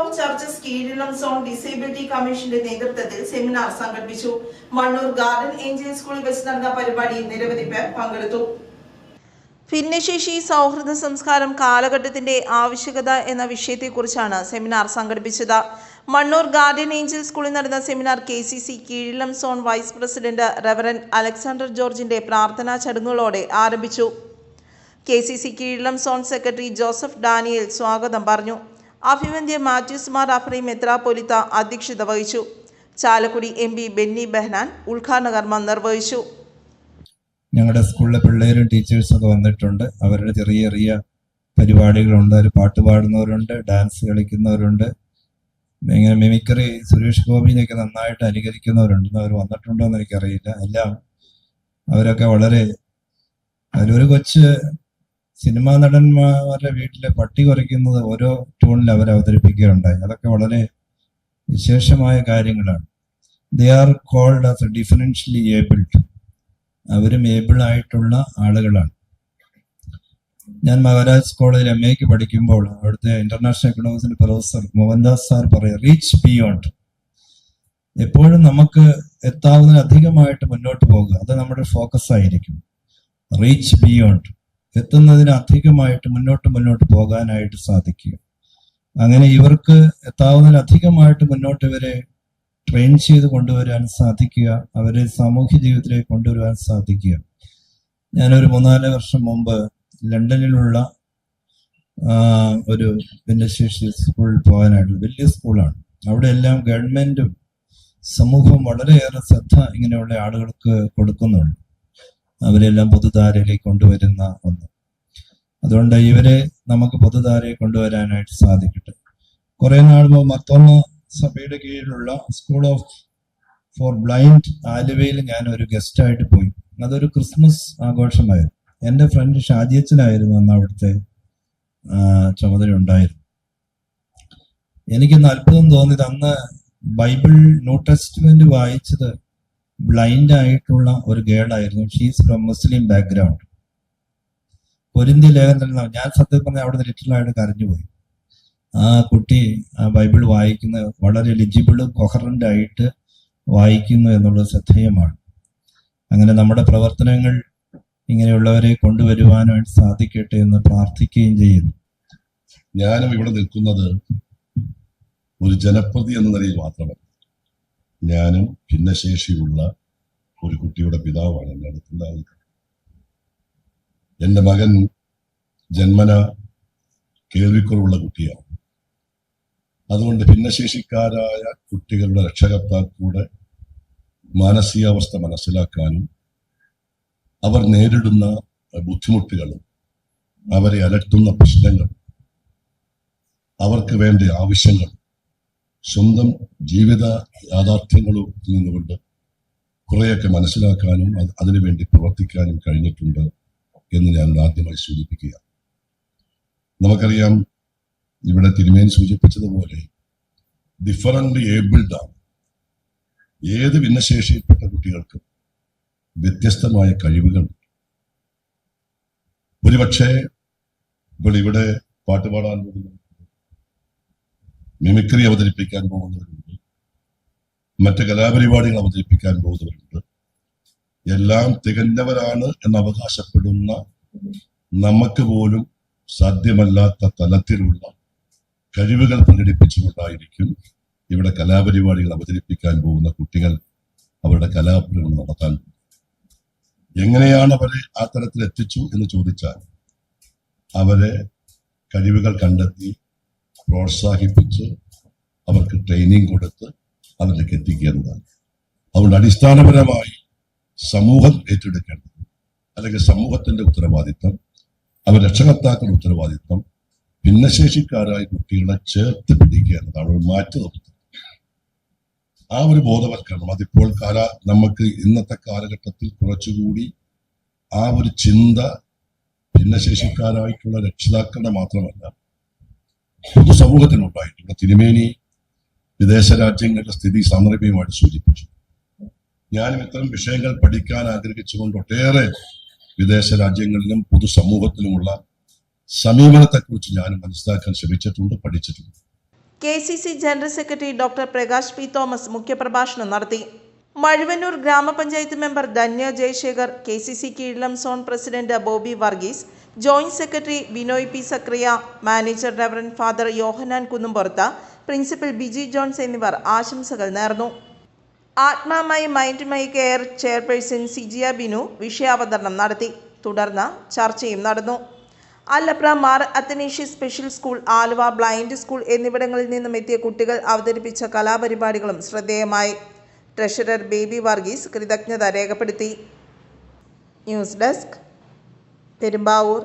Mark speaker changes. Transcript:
Speaker 1: Of churches Keezhillam zone disability കമ്മീഷന്റെ നേതൃത്വത്തിൽ seminar സംഘടിപ്പിച്ചു. മണ്ണൂർ ഗാർഡൻ ഏഞ്ചൽ സ്കൂളിൽ വെച്ച് നടന്ന പരിപാടിയിൽ നിരവധി പേർ പങ്കെടുത്തു. ഭിന്നശേഷി സൗഹൃദ സംസ്കാരം കാലഘട്ടത്തിന്റെ ആവശ്യകത എന്ന വിഷയത്തെക്കുറിച്ചാണ് സെമിനാർ സംഘടിപ്പിച്ചത്. മണ്ണൂർ ഗാർഡൻ ഏഞ്ചൽ സ്കൂളിൽ നടന്ന seminar K C C Keezhillam zone vice president reverend Alexander ജോർജിന്റെ പ്രാർത്ഥനാ ചടങ്ങുകളോടെ ആരംഭിച്ചു. K C C Keezhillam zone secretary Joseph Daniel സ്വാഗതം പറഞ്ഞു. അഭിവന്ദ്യ മാത്യൂസ് മാർ അഫ്രി മെത്രാപ്പൊലിത്ത അധ്യക്ഷത വഹിച്ചു. Chalakudy M P Benny Behanan ഉദ്ഘാടന കർമ്മം നിർവഹിച്ചു.
Speaker 2: ഞങ്ങളുടെ സ്കൂളിലെ പിള്ളേരും ടീച്ചേഴ്സും ഒക്കെ വന്നിട്ടുണ്ട്. അവരുടെ ചെറിയ ചെറിയ പരിപാടികളുണ്ട്. അവർ പാട്ട് പാടുന്നവരുണ്ട് ഡാൻസ് കളിക്കുന്നവരുണ്ട്. ഇങ്ങനെ മിമിക്രി സുരേഷ് ഗോപിനെയൊക്കെ നന്നായിട്ട് അനുകരിക്കുന്നവരുണ്ട്. അവർ വന്നിട്ടുണ്ടോ എന്ന് എനിക്കറിയില്ല. എല്ലാം അവരൊക്കെ വളരെ അതിലൊരു കൊച്ച് സിനിമാ നടന്മാരുടെ വീട്ടിലെ പട്ടി കുറയ്ക്കുന്നത് ഓരോ ടൂണിൽ അവർ അവതരിപ്പിക്കുകയുണ്ടായി അതൊക്കെ വളരെ വിശേഷമായ കാര്യങ്ങളാണ്. They are called as differentially abled അവരും ഏബിൾ ആയിട്ടുള്ള ആളുകളാണ്. ഞാൻ മഹാരാജ് കോളേജിൽ എം എക്ക് പഠിക്കുമ്പോൾ അവിടുത്തെ ഇന്റർനാഷണൽ എക്കണോമിക്സിന്റെ പ്രൊഫസർ മോഹൻദാസ് സാർ പറയും റീച്ച് ബിയോണ്ട് എപ്പോഴും നമുക്ക് എത്താവുന്നതിലധികമായിട്ട് മുന്നോട്ട് പോകുക. അത് നമ്മുടെ ഫോക്കസ് ആയിരിക്കും. റീച്ച് ബിയോണ്ട് എത്തുന്നതിന് അധികമായിട്ട് മുന്നോട്ട് മുന്നോട്ട് പോകാനായിട്ട് സാധിക്കുക. അങ്ങനെ ഇവർക്ക് എത്താവുന്നതിലധികമായിട്ട് മുന്നോട്ട് ഇവരെ ട്രെയിൻ ചെയ്ത് കൊണ്ടുവരാൻ സാധിക്കുക അവരെ സാമൂഹ്യ ജീവിതത്തിലേക്ക് കൊണ്ടുവരാൻ സാധിക്കുക. ഞാനൊരു മൂന്നാൽ വർഷം മുമ്പ് ലണ്ടനിലുള്ള ഒരു ഭിന്നശേഷി സ്കൂളിൽ പോകാനായിട്ട് വലിയ സ്കൂളാണ്. അവിടെ എല്ലാം ഗവൺമെന്റും സമൂഹവും വളരെയേറെ ശ്രദ്ധ ഇങ്ങനെയുള്ള ആളുകൾക്ക് കൊടുക്കുന്നുണ്ട്. അവരെല്ലാം പൊതുധാരയിലേക്ക് കൊണ്ടുവരുന്ന ഒന്ന്. അതുകൊണ്ട് ഇവരെ നമുക്ക് പൊതുധാരയെ കൊണ്ടുവരാനായിട്ട് സാധിക്കട്ടെ. കുറെ നാൾ മുമ്പ് സഭയുടെ കീഴിലുള്ള സ്കൂൾ ഓഫ് ഫോർ ബ്ലൈൻഡ് ആലുവയിൽ ഞാൻ ഒരു ഗസ്റ്റ് ആയിട്ട് പോയി. അതൊരു ക്രിസ്മസ് ആഘോഷമായിരുന്നു. എന്റെ ഫ്രണ്ട് ഷാജിയച്ചനായിരുന്നു അന്ന് അവിടുത്തെ ചുമതല ഉണ്ടായിരുന്നു എനിക്കൊന്ന് അത്ഭുതം തോന്നിയത് അന്ന് ബൈബിൾ ന്യൂ ടെസ്റ്റ്മെന്റ് വായിച്ചത് ബ്ലൈൻഡ് ആയിട്ടുള്ള ഒരു ഗേൾ ആയിരുന്നു ഷീസ് ഫ്രം മുസ്ലിം ബാക്ക്ഗ്രൗണ്ട് പൊരിന്തി നിന്ന് ഞാൻ സത്യം പറഞ്ഞ അവിടെ ലിറ്ററലായിട്ട് കരഞ്ഞുപോയി ആ കുട്ടി ആ ബൈബിൾ വായിക്കുന്ന വളരെ എലിജിബിളും കൊഹറന്റ് ആയിട്ട് വായിക്കുന്നു എന്നുള്ളത് ശ്രദ്ധേയമാണ്. അങ്ങനെ നമ്മുടെ പ്രവർത്തനങ്ങൾ ഇങ്ങനെയുള്ളവരെ കൊണ്ടുവരുവാനായിട്ട് സാധിക്കട്ടെ എന്ന് പ്രാർത്ഥിക്കുകയും ചെയ്യുന്നു.
Speaker 3: ഞാനും ഇവിടെ നിൽക്കുന്നത് ഒരു ജനപ്രതി എന്ന നിലയിൽ മാത്രമല്ല. ഞാനും ഭിന്നശേഷിയുള്ള ഒരു കുട്ടിയുടെ പിതാവാണ് എന്റെ അടുത്തുണ്ടാവുന്നത് എന്റെ മകൻ ജന്മന കേൾവിക്കുറവുള്ള കുട്ടിയാണ്. അതുകൊണ്ട് ഭിന്നശേഷിക്കാരായ കുട്ടികളുടെ രക്ഷകർത്താക്കളുടെ മാനസികാവസ്ഥ മനസ്സിലാക്കാനും അവർ നേരിടുന്ന ബുദ്ധിമുട്ടുകളും അവരെ അലട്ടുന്ന പ്രശ്നങ്ങൾ അവർക്ക് വേണ്ട ആവശ്യങ്ങൾ സ്വന്തം ജീവിത യാഥാർത്ഥ്യങ്ങളും നിന്നുകൊണ്ട് കുറേയൊക്കെ മനസ്സിലാക്കാനും അത് അതിനുവേണ്ടി പ്രവർത്തിക്കാനും കഴിഞ്ഞിട്ടുണ്ട് എന്ന് ഞാൻ ആദ്യമായി സൂചിപ്പിക്കുക നമുക്കറിയാം ഇവിടെ തിരുമേൻ സൂചിപ്പിച്ചതുപോലെ ഡിഫറന്റ് ഏബിൾഡ് ആണ്. ഏത് ഭിന്നശേഷിയിൽപ്പെട്ട കുട്ടികൾക്കും വ്യത്യസ്തമായ കഴിവുകൾ. ഒരുപക്ഷെ ഇപ്പോൾ ഇവിടെ പാട്ട് പാടാൻ പോകുന്നവരുണ്ട് മിമിക്രി അവതരിപ്പിക്കാൻ പോകുന്നവരുണ്ട്. മറ്റ് കലാപരിപാടികൾ അവതരിപ്പിക്കാൻ പോകുന്നവരുണ്ട്. എല്ലാം തികഞ്ഞവരാണ് എന്ന് അവകാശപ്പെടുന്ന നമുക്ക് പോലും സാധ്യമല്ലാത്ത തലത്തിലുള്ള കഴിവുകൾ പ്രകടിപ്പിച്ചുകൊണ്ടായിരിക്കും ഇവിടെ കലാപരിപാടികൾ അവതരിപ്പിക്കാൻ പോകുന്ന കുട്ടികൾ അവരുടെ കലാപ്രകടനം നടത്താൻ എങ്ങനെയാണ് അവരെ ആ തരത്തിൽ എത്തിച്ചു എന്ന് ചോദിച്ചാൽ അവരെ കഴിവുകൾ കണ്ടെത്തി പ്രോത്സാഹിപ്പിച്ച് അവർക്ക് ട്രെയിനിങ് കൊടുത്ത് അവരിലേക്ക് എത്തിക്കുക എന്നതാണ്. അതുകൊണ്ട് അടിസ്ഥാനപരമായി സമൂഹം ഏറ്റെടുക്കേണ്ടത് അല്ലെങ്കിൽ സമൂഹത്തിന്റെ ഉത്തരവാദിത്തം അവർ രക്ഷകർത്താക്കളുടെ ഉത്തരവാദിത്തം ഭിന്നശേഷിക്കാരായ കുട്ടികളെ ചേർത്ത് പിടിക്കുക എന്നതാണ് ഒരു മാറ്റി നിർത്തുന്നത് ആ ഒരു ബോധവൽക്കരണം അതിപ്പോൾ കാല നമുക്ക് ഇന്നത്തെ കാലഘട്ടത്തിൽ കുറച്ചുകൂടി ആ ഒരു ചിന്ത ഭിന്നശേഷിക്കാരായിട്ടുള്ള രക്ഷിതാക്കളുടെ മാത്രമല്ല പൊതുസമൂഹത്തിനുണ്ടായിട്ടുണ്ട് തിരുമേനി വിദേശ രാജ്യങ്ങളുടെ സ്ഥിതി സാന്ദർഭികമായിട്ട് സൂചിപ്പിച്ചു. ഞാനും ഇത്തരം വിഷയങ്ങൾ പഠിക്കാൻ ആഗ്രഹിച്ചുകൊണ്ട് ഒട്ടേറെ വിദേശ രാജ്യങ്ങളിലും പൊതുസമൂഹത്തിലുമുള്ള സമീപനത്തെക്കുറിച്ച് ഞാൻ മനസ്സിലാക്കാൻ ശ്രമിച്ചിട്ടുണ്ട് പഠിച്ചിട്ടുണ്ട്.
Speaker 1: K C C general secretary doctor Prakash P Thomas മുഖ്യപ്രഭാഷണം നടത്തി. മഴുവന്നൂർ ഗ്രാമപഞ്ചായത്ത് member Dhanya Jayasekhar K C C Keezhillam zone president Bobby Varghese joint secretary Binoy P Zachariah manager reverend father Yohannan Kunnumpurath principal Biji Jones എന്നിവർ ആശംസകൾ നേർന്നു. ആത്മാമൈ mind my care chairperson Sijiya Binu വിഷയാവതരണം നടത്തി. തുടർന്ന് ചർച്ചയും നടന്നു. Allapra Mar Athanasius special school Aluva blind school എന്നിവിടങ്ങളിൽ നിന്നും എത്തിയ കുട്ടികൾ അവതരിപ്പിച്ച കലാപരിപാടികളും ശ്രദ്ധേയമായി. ട്രഷറർ ബേബി വർഗീസ് കൃതജ്ഞത രേഖപ്പെടുത്തി. News desk Perumbavoor